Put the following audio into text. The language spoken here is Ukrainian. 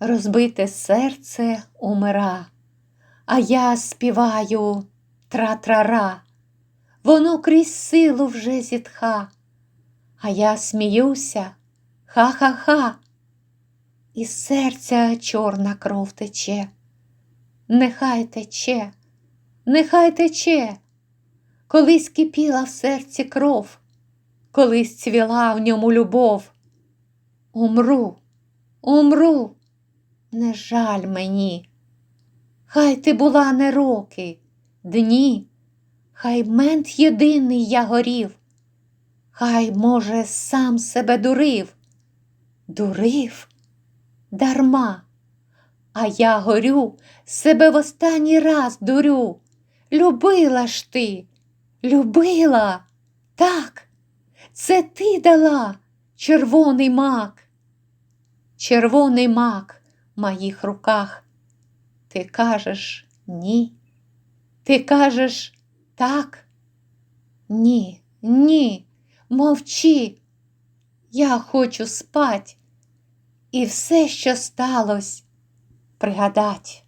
розбите серце умира, а я співаю тра-тра-ра, воно крізь силу вже зітха, а я сміюся, ха-ха-ха, із серця чорна кров тече. Нехай тече, нехай тече, колись кипіла в серці кров, колись цвіла в ньому любов. Умру, умру, не жаль мені. Хай ти була не роки, дні, хай мент єдиний я горів, хай, може, сам себе дурив, дурив? Дарма, а я горю, себе в останній раз дурю. Любила ж ти, любила, так, це ти дала червоний мак. Червоний мак моїх руках. Ти кажеш ні. Ти кажеш так. Ні, ні, мовчи. Я хочу спать і все, що сталось, пригадать.